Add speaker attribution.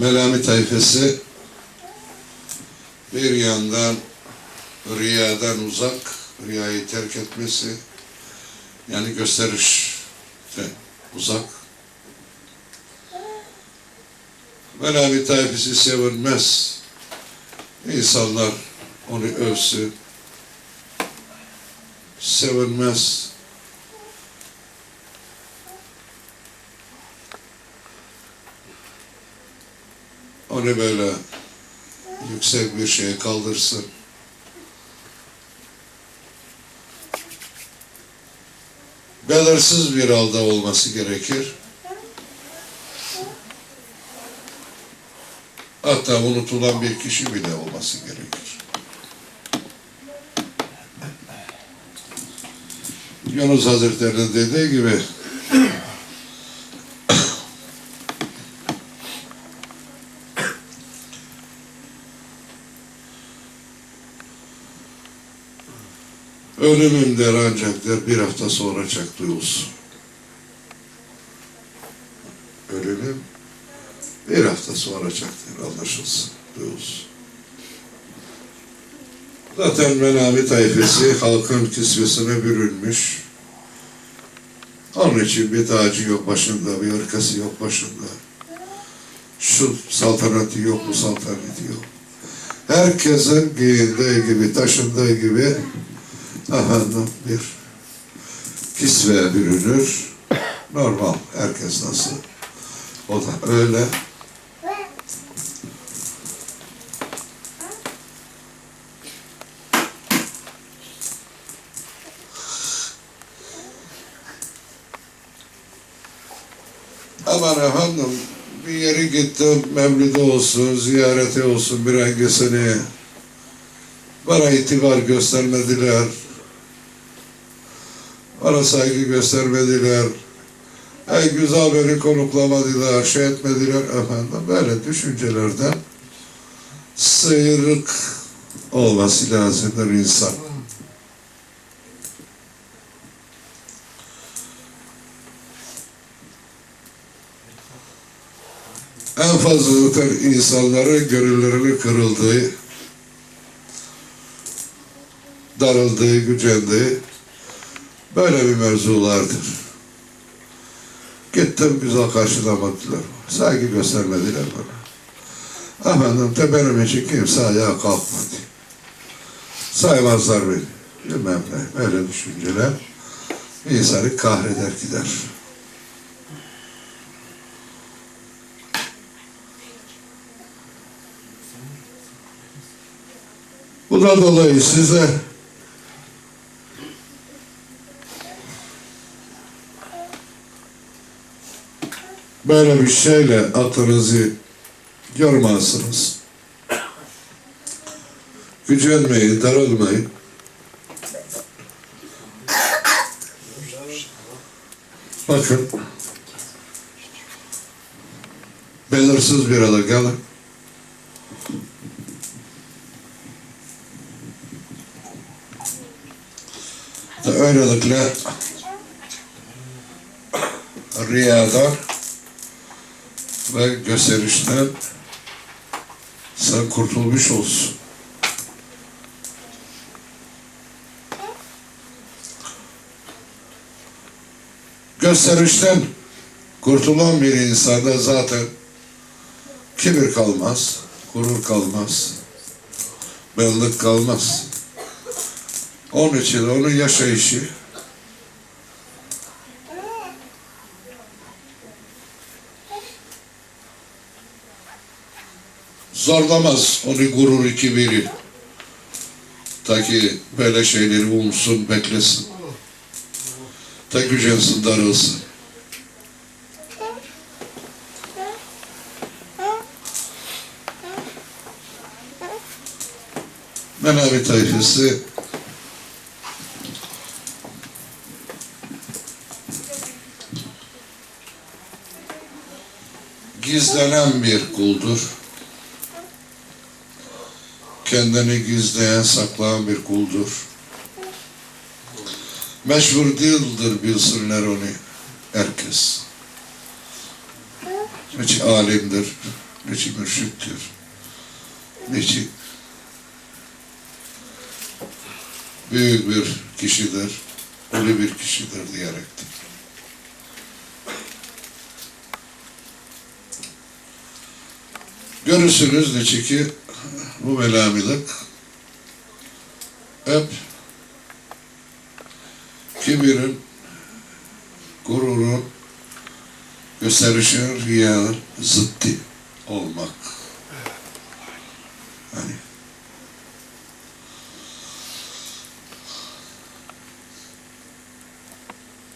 Speaker 1: Melami tayfası bir yandan riyadan uzak, riyayı terk etmesi, yani gösterişten uzak. Melami tayfası sevilmez. İnsanlar onu övsün. Sevilmez. Onu böyle yüksek bir şeye kaldırsın. Belirsiz bir halde olması gerekir. Hatta unutulan bir kişi bile olması gerekir. Yunus Hazretleri'nin dediği gibi Ölümüm der ancak der bir hafta sonra çaktığımız. Ölümüm bir hafta sonra çaktır anlaşılsın. Duyulsun. Zaten Menami tayfesi halkın kisvesine bürünmüş. Onun için bir tacı yok başında, bir ırkası yok başında. Şu saltanatı yok, bu saltanatı yok. Herkesin giyindiği gibi, taşındığı gibi efendim bir kisveye bürünür. Normal, herkes nasıl. O da öyle. Aman efendim bir yere gittim, mevlidi olsun, ziyareti olsun bir hangisini. Bana itibar göstermediler. Bana saygı göstermediler. Ey güzel beni konuklamadılar, şey etmediler efendim. Böyle düşüncelerden sıyrık olması lazımdır insan. En fazla zaten insanların gönüllerinin kırıldığı, darıldığı, gücendiği böyle bir mevzulardır. Gittim güzel karşılamadılar. Saygı göstermediler bana. Efendim de benim için kimse ayağa kalkmadı. Saymazlar beni. Bilmem ne. Böyle düşünceler insanı kahreder gider. Bundan dolayı size böyle bir şeyle aklınızı yormazsınız. Gücenmeyin, darılmayın. Bakın. Belirsiz bir ala gelin. Öylelikle riyadan ve gösterişten sen kurtulmuş olsun. Gösterişten kurtulan bir insanda zaten kibir kalmaz, gurur kalmaz, benlik kalmaz. Onun için onun yaşayışı zorlamaz onu gurur kibiri. Ta ki böyle şeyleri umsun, beklesin. Ta gücensin, darılsın. Menavi tayfası gizlenen bir kuldur. Kendini gizleyen, saklayan bir kuldur. Meşhur değildir bilsinler onu herkes. Hiç alimdir, niçin mürşittir, niçin büyük bir kişidir, ölü bir kişidir diyerektir. Görürsünüz niçin ki bu velamilik hep kibirin, gururun, gösterişin, riyanın zıttı olmak. Hani